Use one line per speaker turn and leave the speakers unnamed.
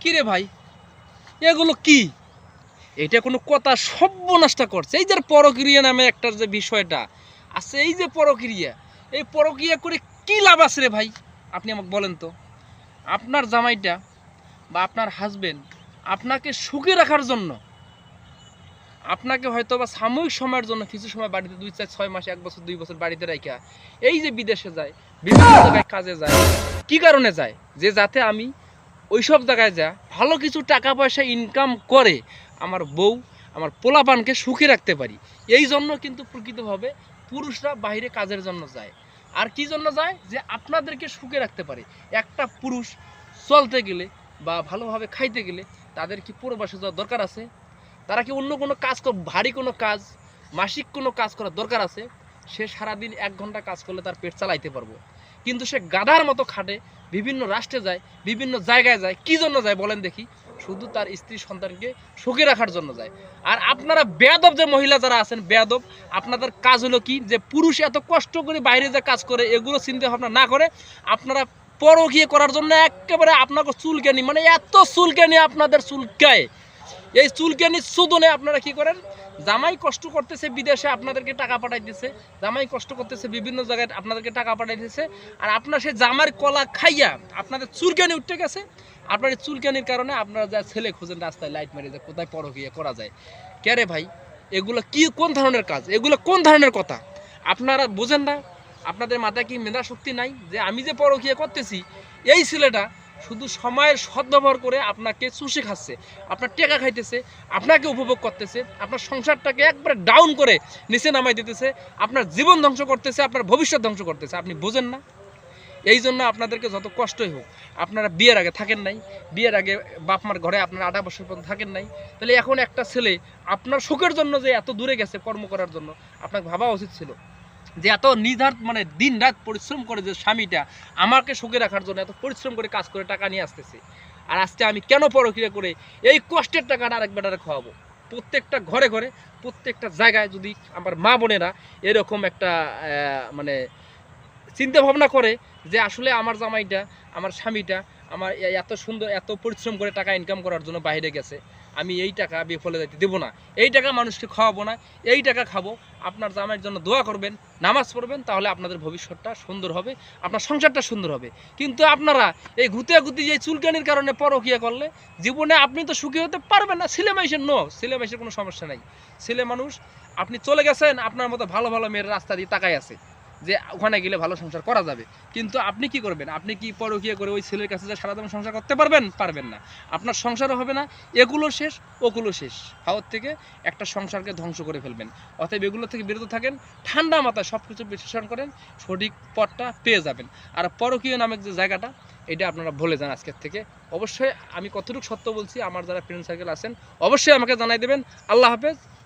কি রে ভাই? এগুলো কি? এটা কোনো কথা সর্বনাশটা করছে। এই যে পরক্রিয়া নামে একটা যে বিষয়টা আছে এই যে পরক্রিয়া, এই পরক্রিয়া করে কি লাভ আছে রে ভাই? আপনি আমাকে বলেন তো। আপনার জামাইটা বা আপনার হাজবেন্ড আপনাকে সুখে রাখার জন্য, আপনাকে হয়তো বা সাময়িক সময়ের জন্য কিছু সময় বাড়িতে দুই চার ছয় মাস, এক বছর, দুই বছর বাড়িতে রাখা এই যে বিদেশে যায়, বিভিন্ন জায়গায় কাজে যায়, কি কারণে যায়? যে যাতে আমি ওইসব জায়গায় যা, ভালো কিছু টাকা পয়সা ইনকাম করে আমার বউ, আমার পোলাপানকে সুখে রাখতে পারি। এই জন্য কিন্তু প্রকৃতভাবে পুরুষরা বাইরে কাজের জন্য যায়। আর কি জন্য যায়? যে আপনাদেরকে সুখে রাখতে পারে। একটা পুরুষ চলতে গেলে বা ভালোভাবে খাইতে গেলে তাদের কি পূর্বাসে যাওয়ার দরকার আছে? তারা কি অন্য কোনো কাজ ভারী কোনো কাজ, মাসিক কোনো কাজ করার দরকার আছে? সে সারাদিন এক ঘণ্টা কাজ করলে তার পেট চালাইতে পারব। কিন্তু সে গাধার মতো খাটে, বিভিন্ন রাষ্ট্রে যায়, বিভিন্ন জায়গায় যায়, কি জন্য যায় বলেন দেখি? শুধু তার স্ত্রী সন্তানকে সুখে রাখার জন্য যায়। আর আপনারা বেয়াদব যে মহিলা যারা আছেন, বেয়াদব, আপনাদের কাজ হলো কি? যে পুরুষ এত কষ্ট করে বাইরে যে কাজ করে, এগুলো চিন্তা ভাবনা না করে, আপনারা পরকিয়ে করার জন্য একেবারে আপনাকে চুলকানি মানে এত চুলকানি আপনাদের চুলকায়। এই চুলকানি সুদনে আপনারা কি করেন? জামাই কষ্ট করতেছে বিদেশে, আপনাদেরকে টাকা পাঠাইতেছে জামাই কষ্ট করতেছে বিভিন্ন জায়গায়, আপনাদেরকে টাকা পাঠাইতেছে আর আপনার সেই জামার কলা খাইয়া আপনাদের চুলকানি উঠে গেছে। আপনার এই চুলকানির কারণে আপনারা যা ছেলে খুঁজেন রাস্তায় লাইট মেরে যে কোথায় পরকিয়ে করা যায়। কে রে ভাই? এগুলো কি, কোন ধরনের কাজ? এগুলো কোন ধরনের কথা? আপনারা বোঝেন না। আপনাদের মাথায় কি মেধা শক্তি নাই? যে আমি যে পরকিয়া করতেছি, এই ছেলেটা শুধু সময়ের সদ্ব্যবহার করে আপনাকে চুষে খাচ্ছে, আপনার টেকা খাইতেছে, আপনাকে উপভোগ করতেছে, আপনার সংসারটাকে একবারে ডাউন করে নিচে নামাই দিতেছে, আপনার জীবন ধ্বংস করতেছে, আপনার ভবিষ্যৎ ধ্বংস করতেছে। আপনি বোঝেন না? এই জন্য আপনাদেরকে যত কষ্টই হোক, আপনারা বিয়ের আগে থাকেন নাই, বিয়ের আগে বাপ মার ঘরে আপনারা আধা বছর পর্যন্ত থাকেন নাই, তাহলে এখন একটা ছেলে আপনার সুখের জন্য যে এত দূরে গেছে কর্ম করার জন্য, আপনাকে ভাবা উচিত ছিল। যে এত নির্ধার মানে দিন রাত পরিশ্রম করে যে স্বামীটা আমাকে সুখে রাখার জন্য এত পরিশ্রম করে কাজ করে টাকা নিয়ে আসতেছে। আর আজকে আমি কেন পরক্রিয়া করে এই কষ্টের টাকাটা আরেক বেটারে খাওয়াবো? প্রত্যেকটা ঘরে ঘরে, প্রত্যেকটা জায়গায় যদি আমার মা বোনেরা এরকম একটা মানে চিন্তা ভাবনা করে যে আসলে আমার জামাইটা, আমার স্বামীটা আমার এত সুন্দর, এত পরিশ্রম করে টাকা ইনকাম করার জন্য বাইরে গেছে। আমি এই টাকা বিফলে যাইতে দেবো না। এই টাকা মানুষকে খাওয়াবো না, এই টাকা খাব। আপনার জামাইয়ের জন্য দোয়া করবেন, নামাজ পড়বেন, তাহলে আপনাদের ভবিষ্যৎটা সুন্দর হবে, আপনার সংসারটা সুন্দর হবে। কিন্তু আপনারা এই ঘুতে ঘুতে যে চুলকানির কারণে পরকিয়া করলে, জীবনে আপনি তো সুখী হতে পারবেন না। ছেলে মাইসের নো, ছেলে মাইসের কোনো সমস্যা নাই। ছেলে মানুষ, আপনি চলে গেছেন, আপনার মতো ভালো ভালো মেয়ের রাস্তা দিয়ে তাকাই আছে। যে ওখানে গেলে ভালো সংসার করা যাবে। কিন্তু আপনি কি করবেন? আপনি কি পরকিয়া করে ওই ছেলের কাছে যে সারাদিন সংসার করতে পারবেন? পারবেন না। আপনার সংসারও হবে না, এগুলো শেষ, ওগুলো শেষ। হাওয়ার থেকে একটা সংসারকে ধ্বংস করে ফেলবেন। অতএব এগুলো থেকে বিরত থাকেন, ঠান্ডা মাথায় সব কিছু বিশ্লেষণ করেন, সঠিক পথটা পেয়ে যাবেন। আর পরকীয় নামের যে জায়গাটা, এটা আপনারা ভুলে যান আজকের থেকে। অবশ্যই আমি কতটুকু সত্য বলছি, আমার যারা ফ্রেন্ড সার্কেল আছেন, অবশ্যই আমাকে জানাই দেবেন। আল্লাহ হাফেজ।